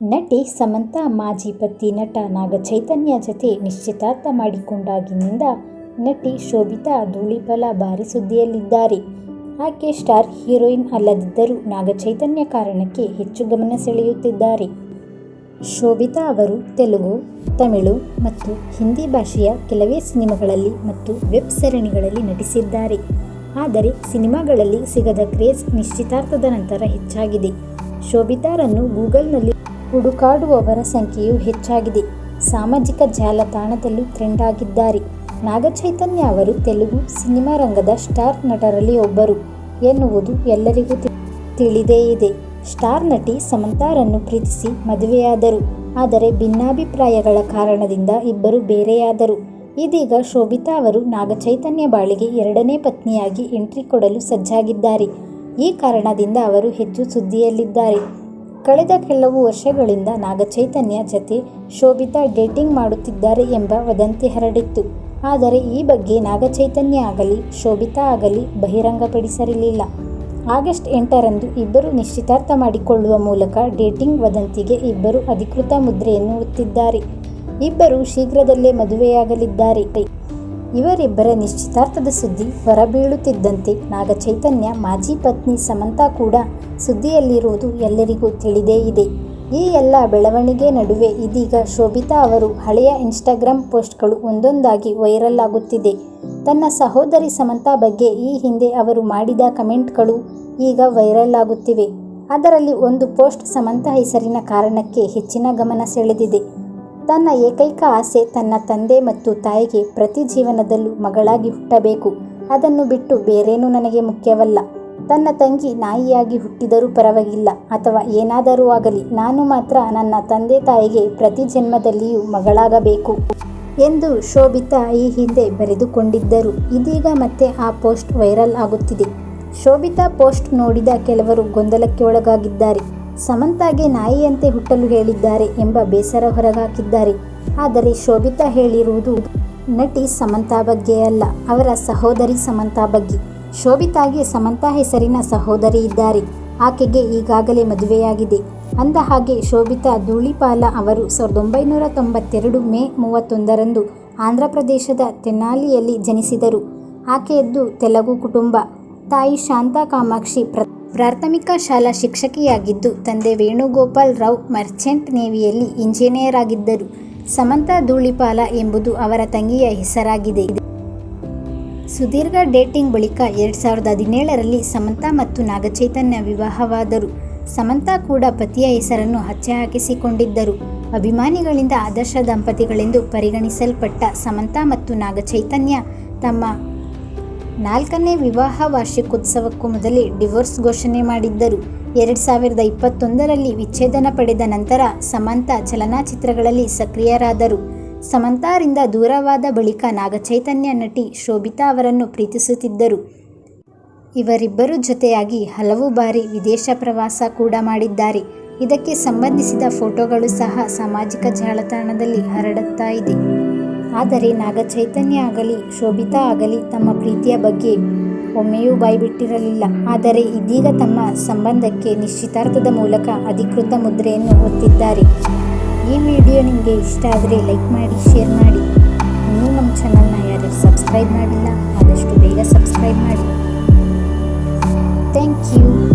ನಟಿ ಸಮಂತಾ ಮಾಜಿ ಪತಿ ನಟ ನಾಗಚೈತನ್ಯ ಜತೆ ನಿಶ್ಚಿತಾರ್ಥ ಮಾಡಿಕೊಂಡಾಗಿನಿಂದ ನಟಿ ಶೋಭಿತಾ ಧೂಳಿಫಲ ಭಾರಿ ಸುದ್ದಿಯಲ್ಲಿದ್ದಾರೆ. ಆಕೆ ಸ್ಟಾರ್ ಹೀರೋಯಿನ್ ಅಲ್ಲದಿದ್ದರೂ ನಾಗಚೈತನ್ಯ ಕಾರಣಕ್ಕೆ ಹೆಚ್ಚು ಗಮನ ಸೆಳೆಯುತ್ತಿದ್ದಾರೆ. ಶೋಭಿತಾ ಅವರು ತೆಲುಗು, ತಮಿಳು ಮತ್ತು ಹಿಂದಿ ಭಾಷೆಯ ಕೆಲವೇ ಸಿನಿಮಾಗಳಲ್ಲಿ ಮತ್ತು ವೆಬ್ ಸರಣಿಗಳಲ್ಲಿ ನಟಿಸಿದ್ದಾರೆ. ಆದರೆ ಸಿನಿಮಾಗಳಲ್ಲಿ ಸಿಗದ ಕ್ರೇಜ್ ನಿಶ್ಚಿತಾರ್ಥದ ನಂತರ ಹೆಚ್ಚಾಗಿದೆ. ಶೋಭಿತಾರನ್ನು ಗೂಗಲ್ನಲ್ಲಿ ಹುಡುಕಾಡುವವರ ಸಂಖ್ಯೆಯು ಹೆಚ್ಚಾಗಿದೆ. ಸಾಮಾಜಿಕ ಜಾಲತಾಣದಲ್ಲೂ ಟ್ರೆಂಡ್ ಆಗಿದ್ದಾರೆ. ನಾಗಚೈತನ್ಯ ಅವರು ತೆಲುಗು ಸಿನಿಮಾ ರಂಗದ ಸ್ಟಾರ್ ನಟರಲ್ಲಿ ಒಬ್ಬರು ಎನ್ನುವುದು ಎಲ್ಲರಿಗೂ ತಿಳಿದೇ ಇದೆ. ಸ್ಟಾರ್ ನಟಿ ಸಮಂತಾರನ್ನು ಪ್ರೀತಿಸಿ ಮದುವೆಯಾದರು. ಆದರೆ ಭಿನ್ನಾಭಿಪ್ರಾಯಗಳ ಕಾರಣದಿಂದ ಇಬ್ಬರು ಬೇರೆಯಾದರು. ಇದೀಗ ಶೋಭಿತಾ ಅವರು ನಾಗಚೈತನ್ಯ ಬಾಳಿಗೆ ಎರಡನೇ ಪತ್ನಿಯಾಗಿ ಎಂಟ್ರಿ ಕೊಡಲು ಸಜ್ಜಾಗಿದ್ದಾರೆ. ಈ ಕಾರಣದಿಂದ ಅವರು ಹೆಚ್ಚು ಸುದ್ದಿಯಲ್ಲಿದ್ದಾರೆ. ಕಳೆದ ಕೆಲವು ವರ್ಷಗಳಿಂದ ನಾಗಚೈತನ್ಯ ಜತೆ ಶೋಭಿತಾ ಡೇಟಿಂಗ್ ಮಾಡುತ್ತಿದ್ದಾರೆ ಎಂಬ ವದಂತಿ ಹರಡಿತ್ತು. ಆದರೆ ಈ ಬಗ್ಗೆ ನಾಗಚೈತನ್ಯ ಆಗಲಿ, ಶೋಭಿತಾ ಆಗಲಿ ಬಹಿರಂಗಪಡಿಸಿರಲಿಲ್ಲ. ಆಗಸ್ಟ್ ಎಂಟರಂದು ಇಬ್ಬರು ನಿಶ್ಚಿತಾರ್ಥ ಮಾಡಿಕೊಳ್ಳುವ ಮೂಲಕ ಡೇಟಿಂಗ್ ವದಂತಿಗೆ ಇಬ್ಬರು ಅಧಿಕೃತ ಮುದ್ರೆಯನ್ನು ಒತ್ತಿದ್ದಾರೆ. ಇಬ್ಬರು ಶೀಘ್ರದಲ್ಲೇ ಮದುವೆಯಾಗಲಿದ್ದಾರೆ. ಇವರಿಬ್ಬರ ನಿಶ್ಚಿತಾರ್ಥದ ಸುದ್ದಿ ಹೊರಬೀಳುತ್ತಿದ್ದಂತೆ ನಾಗಚೈತನ್ಯ, ಮಾಜಿ ಪತ್ನಿ ಸಮಂತಾ ಕೂಡ ಸುದ್ದಿಯಲ್ಲಿರುವುದು ಎಲ್ಲರಿಗೂ ತಿಳಿದೇ ಇದೆ. ಈ ಎಲ್ಲ ಬೆಳವಣಿಗೆ ನಡುವೆ ಇದೀಗ ಶೋಭಿತಾ ಅವರು ಹಳೆಯ ಇನ್ಸ್ಟಾಗ್ರಾಮ್ ಪೋಸ್ಟ್ಗಳು ಒಂದೊಂದಾಗಿ ವೈರಲ್ ಆಗುತ್ತಿದೆ. ತನ್ನ ಸಹೋದರಿ ಸಮಂತಾ ಬಗ್ಗೆ ಈ ಹಿಂದೆ ಅವರು ಮಾಡಿದ ಕಮೆಂಟ್ಗಳು ಈಗ ವೈರಲ್ ಆಗುತ್ತಿವೆ. ಅದರಲ್ಲಿ ಒಂದು ಪೋಸ್ಟ್ ಸಮಂತಾ ಹೆಸರಿನ ಕಾರಣಕ್ಕೆ ಹೆಚ್ಚಿನ ಗಮನ ಸೆಳೆದಿದೆ. ತನ್ನ ಏಕೈಕ ಆಸೆ ತನ್ನ ತಂದೆ ಮತ್ತು ತಾಯಿಗೆ ಪ್ರತಿ ಜೀವನದಲ್ಲೂ ಮಗಳಾಗಿ ಹುಟ್ಟಬೇಕು. ಅದನ್ನು ಬಿಟ್ಟು ಬೇರೇನೂ ನನಗೆ ಮುಖ್ಯವಲ್ಲ. ತನ್ನ ತಂಗಿ ನಾಯಿಯಾಗಿ ಹುಟ್ಟಿದರೂ ಪರವಾಗಿಲ್ಲ ಅಥವಾ ಏನಾದರೂ ಆಗಲಿ, ನಾನು ಮಾತ್ರ ನನ್ನ ತಂದೆ ತಾಯಿಗೆ ಪ್ರತಿ ಜನ್ಮದಲ್ಲಿಯೂ ಮಗಳಾಗಬೇಕು. ಎಂದು ಶೋಭಿತಾ ಈ ಹಿಂದೆ ಬರೆದುಕೊಂಡಿದ್ದರು. ಇದೀಗ ಮತ್ತೆ ಆ ಪೋಸ್ಟ್ ವೈರಲ್ ಆಗುತ್ತಿದೆ. ಶೋಭಿತಾ ಪೋಸ್ಟ್ ನೋಡಿದ ಕೆಲವರು ಗೊಂದಲಕ್ಕೆ ಒಳಗಾಗಿದ್ದಾರೆ. ಸಮಂತಾಗೆ ನಾಯಿಯಂತೆ ಹುಟ್ಟಲು ಹೇಳಿದ್ದಾರೆ ಎಂಬ ಬೇಸರ ಹೊರಗಾಕಿದ್ದಾರೆ ಆದರೆ ಶೋಭಿತಾ ಹೇಳಿರುವುದು ನಟಿ ಸಮಂತಾ ಬಗ್ಗೆ ಅಲ್ಲ, ಅವರ ಸಹೋದರಿ ಸಮಂತಾ ಬಗ್ಗೆ. ಶೋಭಿತಾಗೆ ಸಮಂತಾ ಹೆಸರಿನ ಸಹೋದರಿ ಇದ್ದಾರೆ. ಆಕೆಗೆ ಈಗಾಗಲೇ ಮದುವೆಯಾಗಿದೆ. ಅಂದ ಹಾಗೆ ಶೋಭಿತಾ ಧೂಳಿಪಾಲ ಅವರು ಸಾವಿರದ ಒಂಬೈನೂರ ತೊಂಬತ್ತೆರಡು ಮೇ ಮೂವತ್ತೊಂದರಂದು ಆಂಧ್ರಪ್ರದೇಶದ ತೆನಾಲಿಯಲ್ಲಿ ಜನಿಸಿದರು. ಆಕೆಯದ್ದು ತೆಲುಗು ಕುಟುಂಬ. ತಾಯಿ ಶಾಂತಾ ಕಾಮಾಕ್ಷಿ ಪ್ರಾಥಮಿಕ ಶಾಲಾ ಶಿಕ್ಷಕಿಯಾಗಿದ್ದು, ತಂದೆ ವೇಣುಗೋಪಾಲ್ ರಾವ್ ಮರ್ಚೆಂಟ್ ನೇವಿಯಲ್ಲಿ ಇಂಜಿನಿಯರ್ ಆಗಿದ್ದರು. ಸಮಂತಾ ಧೂಳಿಪಾಲ ಎಂಬುದು ಅವರ ತಂಗಿಯ ಹೆಸರಾಗಿದೆ. ಸುದೀರ್ಘ ಡೇಟಿಂಗ್ ಬಳಿಕ ಎರಡು ಸಾವಿರದ ಹದಿನೇಳರಲ್ಲಿ ಸಮಂತಾ ಮತ್ತು ನಾಗಚೈತನ್ಯ ವಿವಾಹವಾದರು. ಸಮಂತಾ ಕೂಡ ಪತಿಯ ಹೆಸರನ್ನು ಹಚ್ಚೆ ಹಾಕಿಸಿಕೊಂಡಿದ್ದರು. ಅಭಿಮಾನಿಗಳಿಂದ ಆದರ್ಶ ದಂಪತಿಗಳೆಂದು ಪರಿಗಣಿಸಲ್ಪಟ್ಟ ಸಮಂತಾ ಮತ್ತು ನಾಗಚೈತನ್ಯ ತಮ್ಮ ನಾಲ್ಕನೇ ವಿವಾಹ ವಾರ್ಷಿಕೋತ್ಸವಕ್ಕೂ ಮೊದಲೇ ಡಿವೋರ್ಸ್ ಘೋಷಣೆ ಮಾಡಿದ್ದರು. ಎರಡು ಸಾವಿರದ ಇಪ್ಪತ್ತೊಂದರಲ್ಲಿ ವಿಚ್ಛೇದನ ಪಡೆದ ನಂತರ ಸಮಂತಾ ಚಲನಚಿತ್ರಗಳಲ್ಲಿ ಸಕ್ರಿಯರಾದರು. ಸಮಂತಾರಿಂದ ದೂರವಾದ ಬಳಿಕ ನಾಗಚೈತನ್ಯ ನಟಿ ಶೋಭಿತಾ ಅವರನ್ನು ಪ್ರೀತಿಸುತ್ತಿದ್ದರು. ಇವರಿಬ್ಬರು ಜೊತೆಯಾಗಿ ಹಲವು ಬಾರಿ ವಿದೇಶ ಪ್ರವಾಸ ಕೂಡ ಮಾಡಿದ್ದಾರೆ. ಇದಕ್ಕೆ ಸಂಬಂಧಿಸಿದ ಫೋಟೋಗಳು ಸಹ ಸಾಮಾಜಿಕ ಜಾಲತಾಣದಲ್ಲಿ ಹರಡುತ್ತಾ ಇದೆ. ಆದರೆ ನಾಗಚೈತನ್ಯ ಆಗಲಿ, ಶೋಭಿತಾ ಆಗಲಿ ತಮ್ಮ ಪ್ರೀತಿಯ ಬಗ್ಗೆ ಒಮ್ಮೆಯೂ ಬಾಯ್ಬಿಟ್ಟಿರಲಿಲ್ಲ. ಆದರೆ ಇದೀಗ ತಮ್ಮ ಸಂಬಂಧಕ್ಕೆ ನಿಶ್ಚಿತಾರ್ಥದ ಮೂಲಕ ಅಧಿಕೃತ ಮುದ್ರೆಯನ್ನು ಒತ್ತಿದ್ದಾರೆ. ಈ ವಿಡಿಯೋ ನಿಮಗೆ ಇಷ್ಟ ಆದರೆ ಲೈಕ್ ಮಾಡಿ, ಶೇರ್ ಮಾಡಿ. ಇನ್ನೂ ನಮ್ಮ ಚಾನಲ್ನ ಯಾರು ಸಬ್ಸ್ಕ್ರೈಬ್ ಮಾಡಿಲ್ಲ ಆದಷ್ಟು ಬೇಗ ಸಬ್ಸ್ಕ್ರೈಬ್ ಮಾಡಿ. Thank you